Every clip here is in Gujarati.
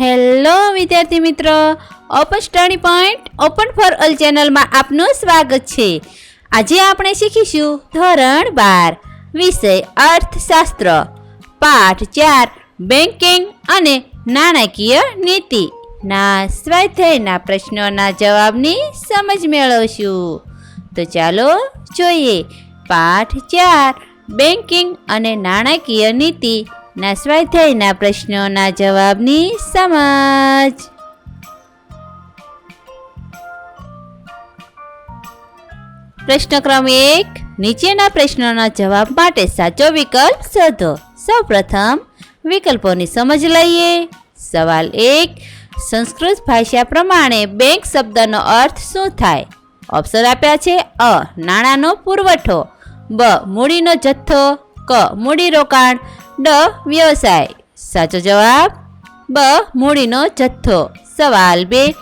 હેલો વિદ્યાર્થી મિત્રો, open study point, open for all ચેનલમાં આપનું સ્વાગત છે. આજે આપણે શીખીશું ધોરણ બાર, વિષય અર્થશાસ્ત્ર, પાઠ ચાર બેન્કિંગ અને નાણાકીય નીતિ. ના સ્વાધ્યાયના પ્રશ્નોના જવાબની સમજ મેળવશું. તો ચાલો જોઈએ, પાઠ ચાર બેન્કિંગ અને નાણાકીય નીતિ ના સ્વાધ્યાયના પ્રશ્નોના જવાબની સમજ. પ્રશ્ન ક્રમ એક, નીચેના પ્રશ્નોના જવાબ માટે સાચો વિકલ્પ શોધો. સૌપ્રથમ, વિકલ્પોની સમજ લઈએ. સવાલ એક, સંસ્કૃત ભાષા પ્રમાણે બેંક શબ્દનો અર્થ શું થાય? ઓપ્શન આપ્યા છે અ, નાણાંનો પુરવઠો, બ, મૂડીનો જથ્થો, ક મૂડી રોકાણ ડ વ્યવસાય. સાચો જવાબ? બ મૂડીનો જથ્થો. સવાલ બે.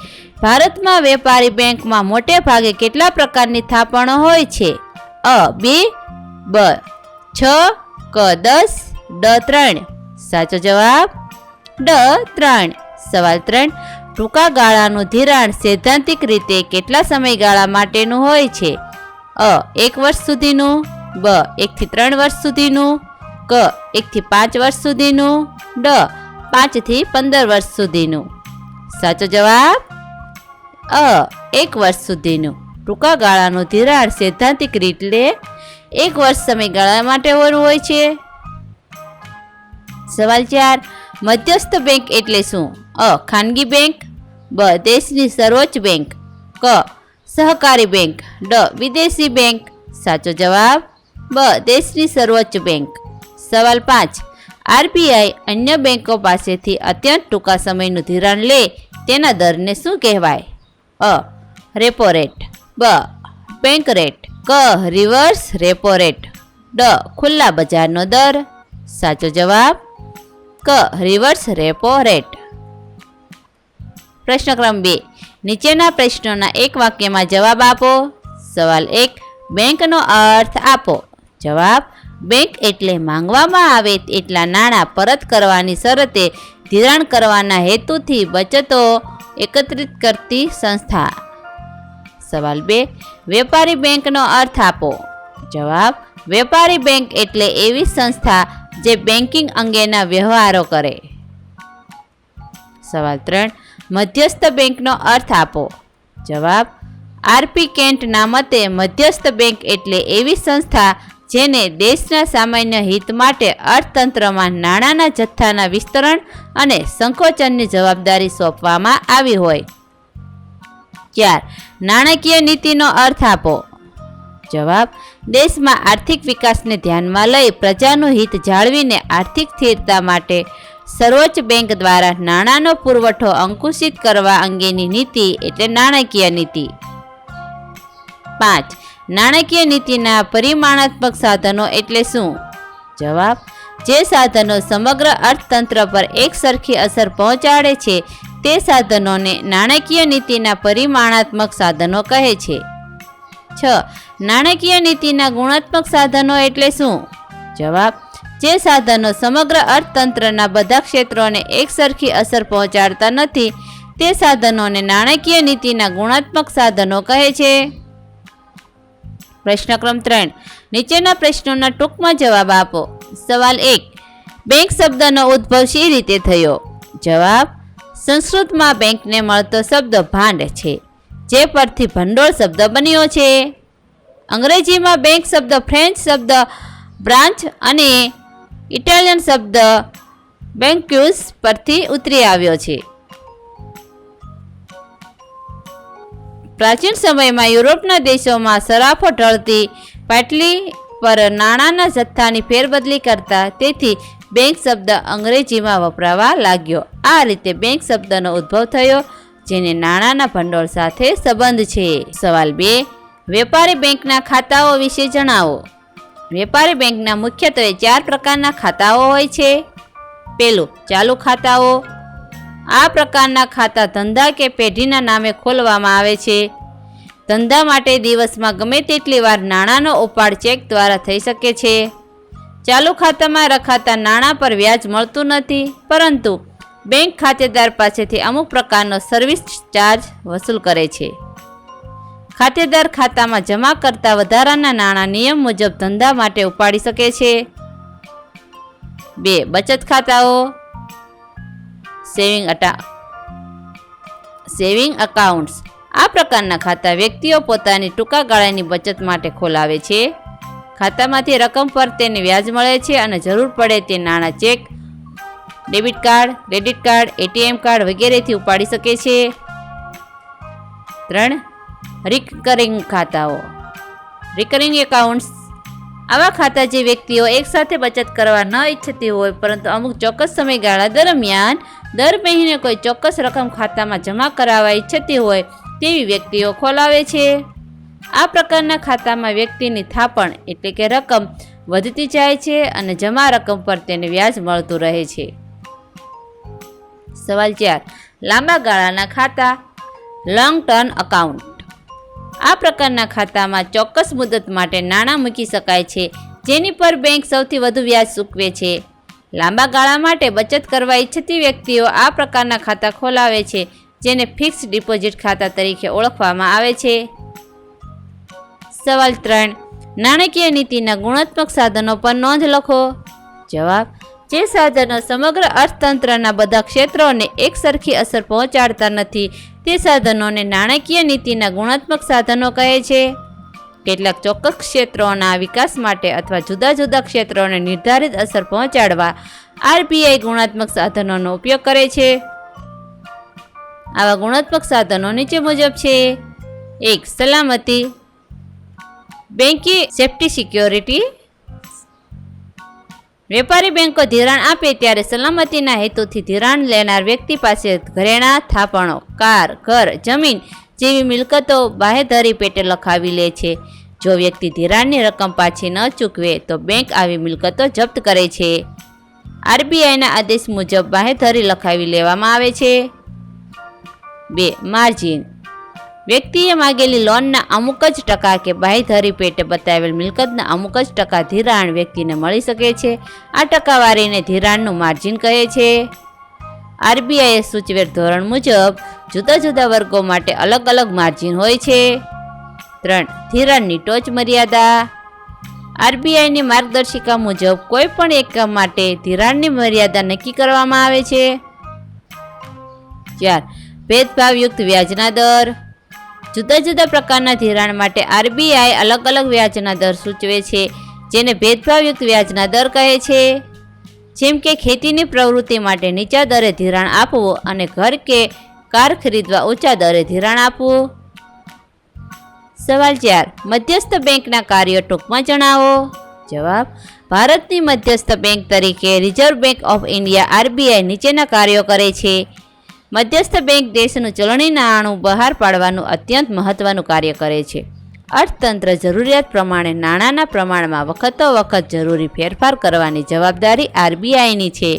ભારતમાં વેપારી બેંકમાં મોટે ભાગે કેટલા પ્રકારની થાપણો હોય છે? અ બે, બ, છ, ક, દસ, ડ ત્રણ. સાચો જવાબ? ડ ત્રણ. સવાલ ત્રણ. ટૂંકા ગાળાનું ધિરાણ સૈદ્ધાંતિક રીતે કેટલા સમયગાળા માટેનું હોય છે? અ એક વર્ષ સુધીનું, બ એકથી ત્રણ વર્ષ સુધીનું ક એકથી પાંચ વર્ષ સુધીનું, ડ પાંચથી પંદર વર્ષ સુધીનું. સાચો જવાબ? અ એક વર્ષ સુધીનું. ટૂંકા ગાળાનું ધિરાણ સૈદ્ધાંતિક રીતે એક વર્ષ સમયગાળા માટે હોય છે. સવાલ ચાર, મધ્યસ્થ બેંક એટલે શું? અ, ખાનગી બેંક, બ, દેશની સર્વોચ્ચ બેંક, ક, સહકારી બેંક, ડ, વિદેશી બેંક. સાચો જવાબ? બ, દેશની સર્વોચ્ચ બેંક. સવાલ પાંચ. આરબીઆઈ અન્ય બેંકો પાસેથી અત્યંત ટૂંકા સમયનું ધિરાણ લે તેના દરને શું કહેવાય? અ. Repo rate. બ. Bank rate. ક. Reverse repo rate. ડ. ખુલ્લા બજારનો દર. સાચો જવાબ? ક. Reverse repo rate. પ્રશ્ન ક્રમ બે. નીચેના પ્રશ્નોના એક વાક્યમાં જવાબ આપો. સવાલ એક. બેંકનો અર્થ આપો. જવાબ બેંક એટલે માંગવામાં આવે એટલા નાણાં પરત કરવાની શરતે ધિરાણ કરવાના હેતુથી બચતો એકત્રિત કરતી સંસ્થા. સવાલ બે, વેપારી બેંકનો અર્થ આપો. જવાબ, વેપારી બેંક એટલે એવી સંસ્થા જે બેન્કિંગ અંગેના વ્યવહારો કરે. સવાલ ત્રણ, મધ્યસ્થ બેંકનો અર્થ આપો. જવાબ, આરપી કેન્ટના મતે મધ્યસ્થ બેંક એટલે એવી સંસ્થા જેને દેશના સામાન્ય હિત માટે અર્થતંત્રમાં નાણાંના જથ્થાના વિસ્તરણ અને સંકોચનની જવાબદારી સોંપવામાં આવી હોય. ચાર, નાણાકીય નીતિનો અર્થ આપો. જવાબ, દેશમાં આર્થિક વિકાસને ધ્યાનમાં લઈ પ્રજાનું હિત જાળવીને આર્થિક સ્થિરતા માટે સર્વોચ્ચ બેંક દ્વારા નાણાંનો પુરવઠો અંકુશિત કરવા અંગેની નીતિ એટલે નાણાકીય નીતિ. પાંચ નાણાકીય નીતિના પરિમાણાત્મક સાધનો એટલે શું? જવાબ, જે સાધનો સમગ્ર અર્થતંત્ર પર એક સરખી અસર પહોંચાડે છે, તે સાધનોને નાણાકીય નીતિના પરિમાણાત્મક સાધનો કહે છે. છ, નાણાકીય નીતિના ગુણાત્મક સાધનો એટલે શું? જવાબ, જે સાધનો સમગ્ર અર્થતંત્રના બધા ક્ષેત્રોને એક સરખી અસર પહોંચાડતા નથી, તે સાધનોને નાણાકીય નીતિના ગુણાત્મક સાધનો કહે છે. પ્રશ્ન ક્રમ ત્રણ. નીચેના પ્રશ્નોના ટૂંકમાં જવાબ આપો. સવાલ એક, બેંક શબ્દનો ઉદ્ભવ શી રીતે થયો? જવાબ, સંસ્કૃતમાં બેંકને મળતો શબ્દ ભાંડ છે, જે પરથી ભંડોળ શબ્દ બન્યો છે. અંગ્રેજીમાં બેંક શબ્દ ફ્રેન્ચ શબ્દ, બ્રાન્ચ અને ઇટાલિયન શબ્દ બેન્ક્યુસ પરથી ઉતરી આવ્યો છે. પ્રાચીન સમયમાં યુરોપના દેશોમાં સરાફો ઢળતી પાટલી પર નાણાંના જથ્થાની ફેરબદલી કરતા તેથી બેંક શબ્દ અંગ્રેજીમાં વપરાવા લાગ્યો. આ રીતે બેંક શબ્દનો ઉદ્ભવ થયો, જેને નાણાંના ભંડોળ સાથે સંબંધ છે. સવાલ બે, વેપારી બેંકના ખાતાઓ વિશે જણાવો. વેપારી બેંકના મુખ્યત્વે ચાર પ્રકારના ખાતાઓ હોય છે. પેલું ચાલુ ખાતાઓ. આ પ્રકારના ખાતા ધંધા કે પેઢીના નામે ખોલવામાં આવે છે. ધંધા માટે દિવસમાં ગમે તેટલી વાર નાણાંનો ઉપાડ ચેક દ્વારા થઈ શકે છે. ચાલુ ખાતામાં રખાતા નાણાં પર વ્યાજ મળતું નથી, પરંતુ બેંક ખાતેદાર પાસેથી અમુક પ્રકારનો સર્વિસ ચાર્જ વસૂલ કરે છે. ખાતેદાર ખાતામાં જમા કરતા વધારાના નાણાં નિયમ મુજબ ધંધા માટે ઉપાડી શકે છે. બે, બચત ખાતાઓ. સેવિંગ અટા સેવિંગ અકાઉન્ટ્સ આ પ્રકારના ખાતા વ્યક્તિઓ પોતાની ટૂંકા ગાળાની બચત માટે ખોલાવે છે. ખાતામાંથી રકમ પર તેને વ્યાજ મળે છે અને જરૂર પડે તે નાણાં cheque, debit card, credit card, ATM card વગેરેથી ઉપાડી શકે છે. ત્રણ રિકરિંગ ખાતાઓ. રિકરિંગ એકાઉન્ટ્સ આવા ખાતા જે વ્યક્તિઓ એકસાથે બચત કરવા ન ઈચ્છતી હોય, પરંતુ અમુક ચોક્કસ સમયગાળા દરમિયાન દર મહિને કોઈ ચોક્કસ રકમ ખાતામાં જમા કરાવવા ઈચ્છતી હોય તેવી વ્યક્તિઓ ખોલાવે છે. આ પ્રકારના ખાતામાં વ્યક્તિની થાપણ એટલે કે રકમ વધતી જાય છે અને જમા રકમ પર તેને વ્યાજ મળતું રહે છે. સવાલ ચાર, લાંબા ગાળાના ખાતા લોંગ ટર્મ અકાઉન્ટ આ પ્રકારના ખાતામાં ચોક્કસ મુદત માટે નાણાં મૂકી શકાય છે, જેની પર બેંક સૌથી વધુ વ્યાજ ચૂકવે છે. લાંબા ગાળા માટે બચત કરવા ઈચ્છતી વ્યક્તિઓ આ પ્રકારના ખાતા ખોલાવે છે, જેને ફિક્સ ડિપોઝિટ ખાતા તરીકે ઓળખવામાં આવે છે. સવાલ ત્રણ, નાણાકીય નીતિના ગુણાત્મક સાધનો પર નોંધ લખો. જવાબ, જે સાધનો સમગ્ર અર્થતંત્રના બધા ક્ષેત્રોને એકસરખી અસર પહોંચાડતા નથી, તે સાધનોને નાણાકીય નીતિના ગુણાત્મક સાધનો કહે છે. કેટલાક ચોક્કસ ક્ષેત્રોના વિકાસ માટે અથવા જુદા જુદા ક્ષેત્રોને નિર્ધારિત અસર પહોંચાડવા આરબીઆઈ ગુણાત્મક સાધનોનો ઉપયોગ કરે છે. આવા ગુણાત્મક સાધનો નીચે મુજબ છે. એક, સલામતી. બેંકી સેફ્ટી સિક્યોરિટી. વેપારી બેંકો ધિરાણ આપે ત્યારે સલામતીના હેતુથી ધિરાણ લેનાર વ્યક્તિ પાસે ઘરેણાં, થાપણો, કાર, ઘર, જમીન જેવી મિલકતો બાહેધરી પેટે લખાવી લે છે. જો વ્યક્તિ ધિરાણની રકમ પાછી ન ચૂકવે, તો બેંક આવી મિલકતો જપ્ત કરે છે. આરબીઆઈના આદેશ મુજબ બાહેધરી લખાવી લેવામાં આવે છે. બે, માર્જિન. વ્યક્તિએ માગેલી લોનના અમુક જ ટકા કે બાંયધરી પેટે બતાવેલ મિલકતના અમુક જ ટકા ધિરાણ વ્યક્તિને મળી શકે છે. આ ટકાવારીને ધિરાણનું માર્જિન કહે છે. આરબીઆઈએ સૂચવેલ ધોરણ મુજબ જુદા જુદા વર્ગો માટે અલગ અલગ માર્જિન હોય છે. ત્રણ, ધિરાણની ટોચ મર્યાદા. આરબીઆઈની માર્ગદર્શિકા મુજબ કોઈ પણ એકમ માટે ધિરાણની મર્યાદા નક્કી કરવામાં આવે છે. ચાર, ભેદભાવયુક્ત વ્યાજના દર. જુદા જુદા પ્રકારના ધિરાણ માટે આરબીઆઈ અલગ અલગ વ્યાજના દર સૂચવે છે, જેને ભેદભાવયુક્ત વ્યાજના દર કહે છે. જેમ કે ખેતીની પ્રવૃત્તિ માટે નીચા દરે ધિરાણ આપવું અને ઘર કે કાર ખરીદવા ઊંચા દરે ધિરાણ આપવું. સવાલ ચાર, મધ્યસ્થ બેંકના કાર્યો ટૂંકમાં જણાવો. જવાબ, ભારતની મધ્યસ્થ બેંક તરીકે Reserve Bank of India RBI નીચેના કાર્યો કરે છે. મધ્યસ્થ બેંક દેશનું ચલણી નાણું બહાર પાડવાનું અત્યંત મહત્વનું કાર્ય કરે છે. અર્થતંત્ર જરૂરિયાત પ્રમાણે નાણાંના પ્રમાણમાં વખતો વખત જરૂરી ફેરફાર કરવાની જવાબદારી આરબીઆઈની છે.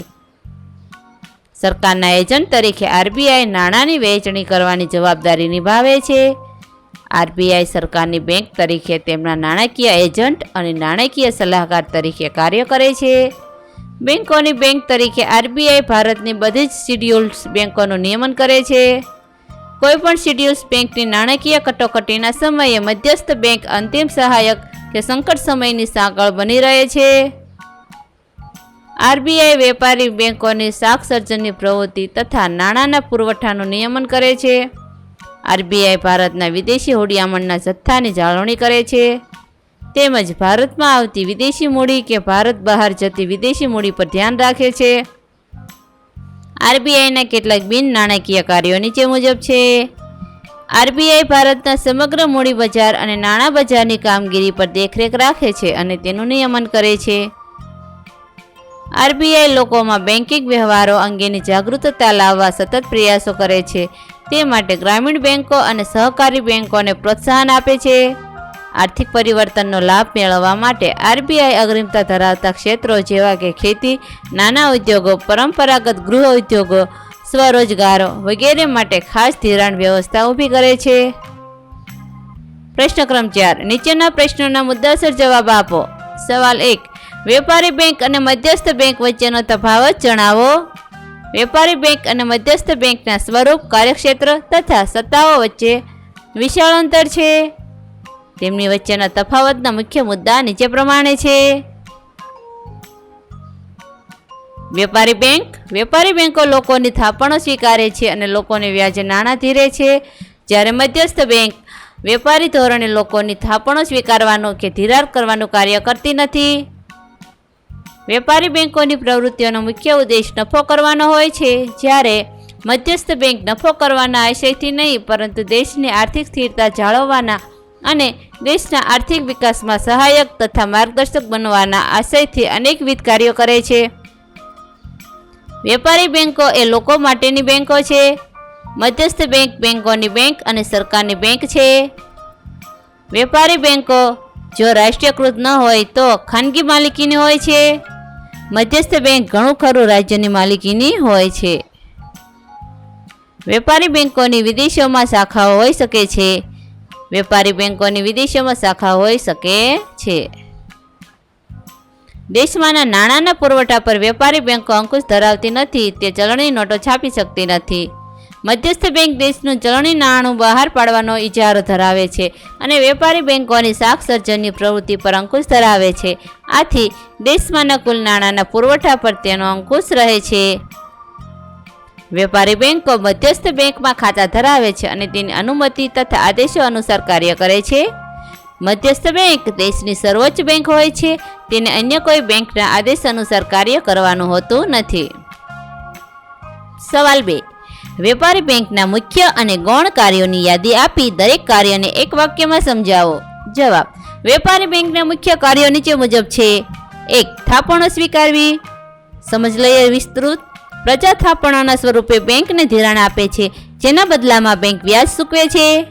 સરકારના એજન્ટ તરીકે આરબીઆઈ નાણાંની વહેંચણી કરવાની જવાબદારી નિભાવે છે. આરબીઆઈ સરકારની બેંક તરીકે તેમના નાણાકીય એજન્ટ અને નાણાકીય સલાહકાર તરીકે કાર્ય કરે છે. બેંકોની બેંક તરીકે આરબીઆઈ ભારતની બધી જ શિડ્યુલ્સ બેંકોનું નિયમન કરે છે. કોઈપણ શેડ્યુલ્સ બેંકની નાણાકીય કટોકટીના સમયે મધ્યસ્થ બેંક અંતિમ સહાયક કે સંકટ સમયની સાંકળ બની રહે છે. આરબીઆઈ વેપારી બેંકોની શાક સર્જનની પ્રવૃત્તિ તથા નાણાંના પુરવઠાનું નિયમન કરે છે. આરબીઆઈ ભારતના વિદેશી હોડિયામણના જથ્થાની જાળવણી કરે છે. તેમજ ભારતમાં આવતી વિદેશી મૂડી કે ભારત બહાર જતી વિદેશી મૂડી પર ધ્યાન રાખે છે. આરબીઆઈના કેટલાક બિન નાણાકીય કાર્યો નીચે મુજબ છે. આરબીઆઈ ભારતના સમગ્ર મૂડી બજાર અને નાણાં બજારની કામગીરી પર દેખરેખ રાખે છે અને તેનું નિયમન કરે છે. આરબીઆઈ લોકોમાં બેન્કિંગ વ્યવહારો અંગેની જાગૃતતા લાવવા સતત પ્રયાસો કરે છે. તે માટે ગ્રામીણ બેન્કો અને સહકારી બેન્કોને પ્રોત્સાહન આપે છે. આર્થિક પરિવર્તનનો લાભ મેળવવા માટે આરબીઆઈ અગ્રિમતા ધરાવતા ક્ષેત્રો જેવા કે ખેતી, નાના ઉદ્યોગો, પરંપરાગત ગૃહ ઉદ્યોગો, સ્વરોજગારો વગેરે માટે ખાસ ધિરાણ વ્યવસ્થા ઊભી કરે છે. પ્રશ્ન ક્રમ ચાર, નીચેના પ્રશ્નોના મુદ્દાસર જવાબ આપો. સવાલ એક, વેપારી બેંક અને મધ્યસ્થ બેંક વચ્ચેનો તફાવત જણાવો. વેપારી બેંક અને મધ્યસ્થ બેંકના સ્વરૂપ, કાર્યક્ષેત્ર તથા સત્તાઓ વચ્ચે વિશાળ અંતર છે. તેમની વચ્ચેના તફાવતના મુખ્ય મુદ્દા નીચે પ્રમાણે છે? વેપારી બેંક. વેપારી બેંકો લોકોની થાપણો સ્વીકારે છે અને લોકોને વ્યાજે નાણાં ધીરે છે. જ્યારે મધ્યસ્થ બેંક વેપારી ધોરણે લોકોની થાપણો સ્વીકારવાનું કે ધિરાણ કરવાનું કાર્ય કરતી નથી. વેપારી બેંકોની પ્રવૃત્તિઓનો મુખ્ય ઉદ્દેશ નફો કરવાનો હોય છે. જ્યારે મધ્યસ્થ બેંક નફો કરવાના આશયથી નહીં, પરંતુ દેશની આર્થિક સ્થિરતા જાળવવાના અને દેશના આર્થિક વિકાસમાં સહાયક તથા માર્ગદર્શક બનવાના આશયથી અનેકવિધ કાર્યો કરે છે. વેપારી બેન્કો એ લોકો માટેની બેન્કો છે. મધ્યસ્થ બેંક બેન્કોની બેંક અને સરકારની બેંક છે. વેપારી બેન્કો જો રાષ્ટ્રીયકૃત ન હોય તો ખાનગી માલિકીની હોય છે. મધ્યસ્થ બેંક ઘણું ખરું રાજ્યની માલિકીની હોય છે. વેપારી બેન્કોની વિદેશોમાં શાખાઓ હોઈ શકે છે. વેપારી બેંકોની વિદેશોમાં શાખા હોઈ શકે છે. દેશમાંના નાણાંના પુરવઠા પર વેપારી બેંકો અંકુશ ધરાવતી નથી, તે ચલણી નોટો છાપી શકતી નથી. મધ્યસ્થ બેંક દેશનું ચલણી નાણું બહાર પાડવાનો ઇજારો ધરાવે છે અને વેપારી બેંકોની શાક સર્જનની પ્રવૃત્તિ પર અંકુશ ધરાવે છે. આથી, દેશમાંના કુલ નાણાંના પુરવઠા પર તેનો અંકુશ રહે છે. વેપારી બેંકો મધ્યસ્થ બેંકમાં ખાતા ધરાવે છે અને તેની અનુમતિ તથા આદેશો અનુસાર કાર્ય કરે છે. મધ્યસ્થ બેંક દેશની સર્વોચ્ચ બેંક હોય છે, તેને અન્ય કોઈ બેંકના આદેશ અનુસાર કાર્ય કરવાનું હોતું નથી. સવાલ બે. વેપારી બેંકના મુખ્ય અને ગૌણ કાર્યોની યાદી આપી દરેક કાર્યને એક વાક્યમાં સમજાવો. જવાબ. વેપારી બેંકના મુખ્ય કાર્યો નીચે મુજબ છે. એક, થાપણો સ્વીકારવી. સમજ લઈએ વિસ્તૃત. પ્રજા થાપણોના સ્વરૂપે બેંકને ધિરાણ આપે છે, જેના બદલામાં બેંક વ્યાજ ચૂકવે છે.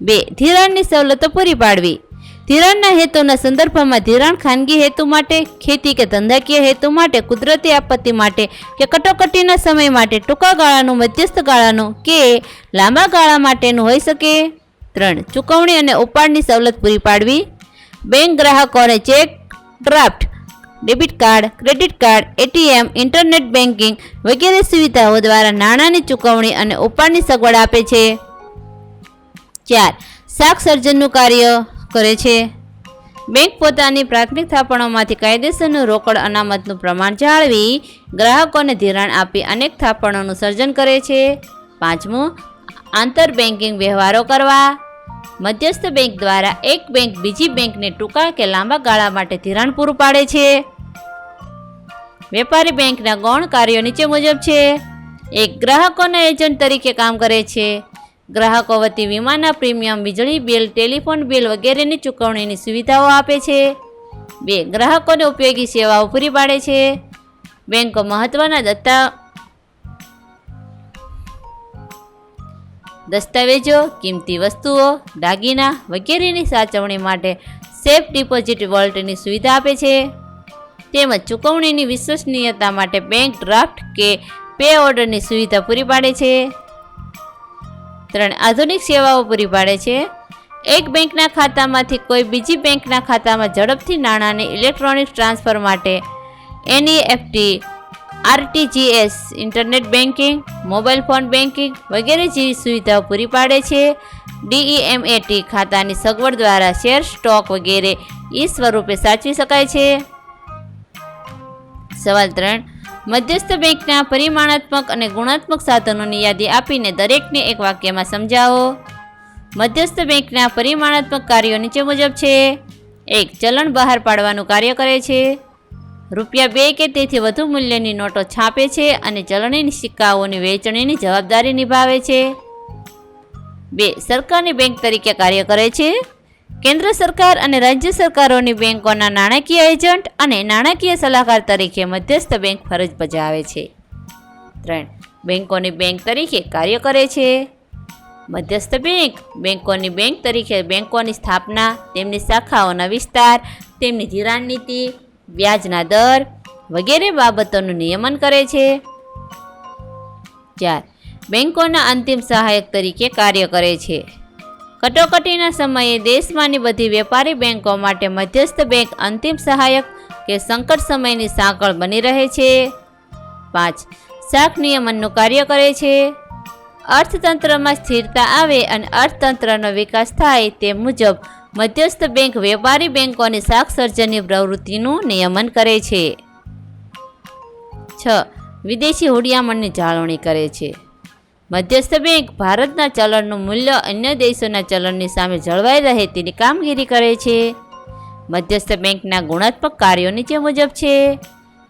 બે, ધિરાણની સવલતો પૂરી પાડવી. ધિરાણના હેતુના સંદર્ભમાં ધિરાણ ખાનગી હેતુ માટે, ખેતી કે ધંધાકીય હેતુ માટે, કુદરતી આપત્તિ માટે કે કટોકટીના સમય માટે, ટૂંકા ગાળાનું, મધ્યસ્થ ગાળાનું કે લાંબા ગાળા માટેનું હોઈ શકે. ત્રણ, ચૂકવણી અને ઉપાડની સવલત પૂરી પાડવી. બેંક ગ્રાહકોને cheque draft debit card, credit card, ATM, internet banking વગેરે સુવિધાઓ દ્વારા નાણાંની ચૂકવણી અને ઉપાડની સગવડ આપે છે. ચાર, શાક સર્જનનું કાર્ય કરે છે. બેંક પોતાની પ્રાથમિક થાપણોમાંથી કાયદેસરનું રોકડ અનામતનું પ્રમાણ જાળવી ગ્રાહકોને ધિરાણ આપી અનેક થાપણોનું સર્જન કરે છે. પાંચમું, આંતર બેન્કિંગ વ્યવહારો કરવા. મધ્યસ્થ બેંક દ્વારા એક બેંક બીજી બેંકને ટૂંકા કે લાંબા ગાળા માટે ધિરાણ પૂરું પાડે છે. વેપારી બેંકના ગૌણ કાર્યો નીચે મુજબ છે. એક ગ્રાહકોના એજન્ટ તરીકે કામ કરે છે. ગ્રાહકો વતી વીમાના પ્રીમિયમ, વીજળી બિલ, ટેલિફોન બિલ વગેરેની ચૂકવણીની સુવિધાઓ આપે છે. બે, ગ્રાહકોને ઉપયોગી સેવાઓ પૂરી પાડે છે. બેંકો મહત્ત્વના દત્તા દસ્તાવેજો, કિંમતી વસ્તુઓ, દાગીના વગેરેની સાચવણી માટે સેફ ડિપોઝિટ વોલ્ટની સુવિધા આપે છે. તેમજ ચૂકવણીની વિશ્વસનીયતા માટે બેંક ડ્રાફ્ટ કે પે ઓર્ડરની સુવિધા પૂરી પાડે છે. ત્રણ આધુનિક સેવાઓ પૂરી પાડે છે. એક બેંકના ખાતામાંથી કોઈ બીજી બેંકના ખાતામાં ઝડપથી નાણાંને ઇલેક્ટ્રોનિક ટ્રાન્સફર માટે NEFT RTGS internet banking mobile phone banking વગેરે જેવી સુવિધાઓ પૂરી પાડે છે. ડીઈએમએટી ખાતાની સગવડ દ્વારા શેર, સ્ટોક વગેરે ઈ સ્વરૂપે સાચવી શકાય છે. સવાલ ત્રણ. મધ્યસ્થ બેંકના પરિમાણાત્મક અને ગુણાત્મક સાધનોની યાદી આપીને દરેકને એક વાક્યમાં સમજાવો. મધ્યસ્થ બેંકના પરિમાણાત્મક કાર્યો નીચે મુજબ છે. એક, ચલણ બહાર પાડવાનું કાર્ય કરે છે. રૂપિયા બે કે તેથી વધુ મૂલ્યની નોટો છાપે છે અને ચલણી સિક્કાઓની વહેંચણીની જવાબદારી નિભાવે છે. બે, સરકારની બેંક તરીકે કાર્ય કરે છે. કેન્દ્ર સરકાર અને રાજ્ય સરકારોની બેંકોના નાણાકીય એજન્ટ અને નાણાકીય સલાહકાર તરીકે મધ્યસ્થ બેંક ફરજ બજાવે છે. ત્રણ, બેંકોની બેંક તરીકે કાર્ય કરે છે. મધ્યસ્થ બેંક, બેંકોની બેંક તરીકે બેંકોની સ્થાપના, તેમની શાખાઓના વિસ્તાર, તેમની ધિરાણ નીતિ વ્યાજના દર વગેરે બાબતોનું નિયમન કરે છે. ચાર, બેંકોના અંતિમ સહાયક તરીકે કાર્ય કરે છે. કટોકટીના સમયે દેશમાંની બધી વેપારી બેંકો માટે મધ્યસ્થ બેંક અંતિમ સહાયક કે સંકટ સમયની સાંકળ બની રહે છે. પાંચ, શાક નિયમનનું કાર્ય કરે છે. અર્થતંત્રમાં સ્થિરતા આવે અને અર્થતંત્રનો વિકાસ થાય તે મુજબ મધ્યસ્થ બેંક વેપારી બેંકોની શાક સર્જનની પ્રવૃત્તિનું નિયમન કરે છે. છ. વિદેશી હુડિયામણની જાળવણી કરે છે. મધ્યસ્થ બેંક ભારતના ચલણનું મૂલ્ય અન્ય દેશોના ચલણની સામે જળવાઈ રહે તેની કામગીરી કરે છે. મધ્યસ્થ બેંકના ગુણાત્મક કાર્યો નીચે મુજબ છે.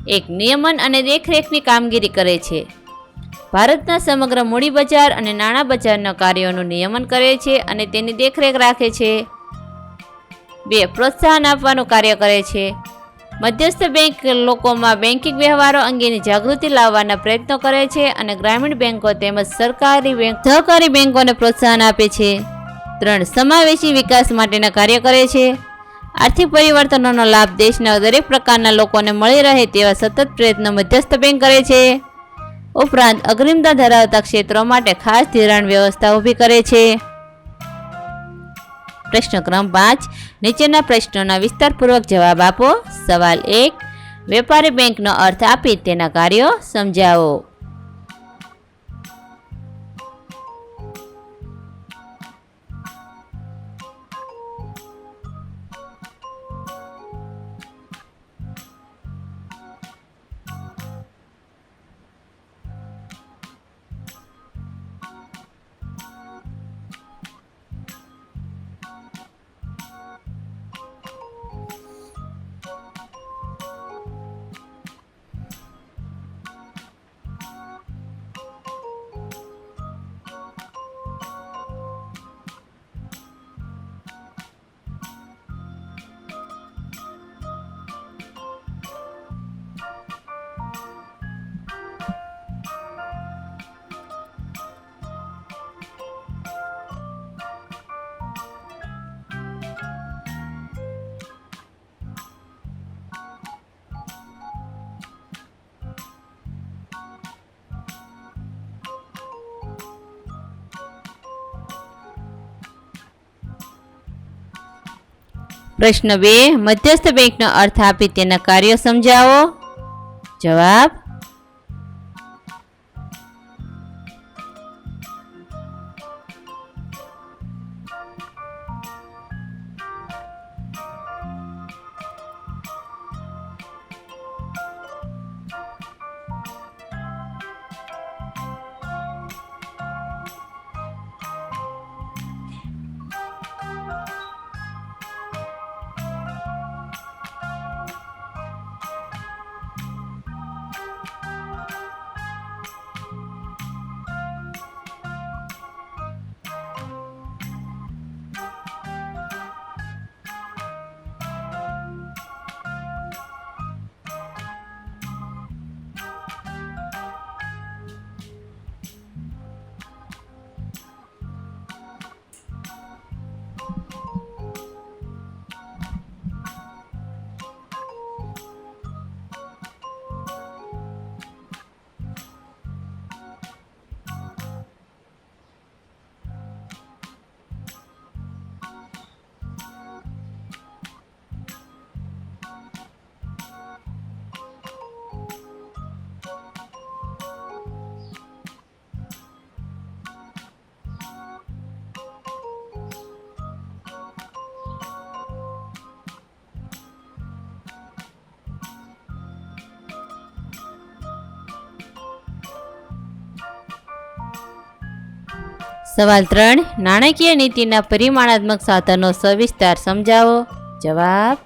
એક, નિયમન અને દેખરેખની કામગીરી કરે છે. ભારતના સમગ્ર મૂડી બજાર અને નાણાં બજારના કાર્યોનું નિયમન કરે છે અને તેની દેખરેખ રાખે છે. બે પ્રોત્સાહન આપવાનું કાર્ય કરે છે. મધ્યસ્થ બેંક લોકોમાં બેન્કિંગ વ્યવહારો અંગેની જાગૃતિ લાવવાના પ્રયત્નો કરે છે અને ગ્રામીણ બેંકો તેમજ સરકારી બેંક સહકારી બેંકોને પ્રોત્સાહન આપે છે. ત્રણ, સમાવેશી વિકાસ માટેના કાર્ય કરે છે. આર્થિક પરિવર્તનોનો લાભ દેશના દરેક પ્રકારના લોકોને મળી રહે તેવા સતત પ્રયત્નો મધ્યસ્થ બેંક કરે છે. ઉપરાંત અગ્રિમતા ધરાવતા ક્ષેત્રો માટે ખાસ ધિરાણ વ્યવસ્થા ઊભી કરે છે. પ્રશ્ન ક્રમ પાંચ, નીચેના પ્રશ્નોના વિસ્તારપૂર્વક જવાબ આપો. સવાલ એક, વેપારી બેંકનો અર્થ આપી તેના કાર્યો સમજાવો. પ્રશ્ન બે મધ્યસ્થ બેંકનો અર્થ આપી તેના કાર્યો સમજાવો. જવાબ સવાલ ત્રણ નાણાકીય નીતિના પરિમાણાત્મક સાધનો સવિસ્તાર સમજાવો. જવાબ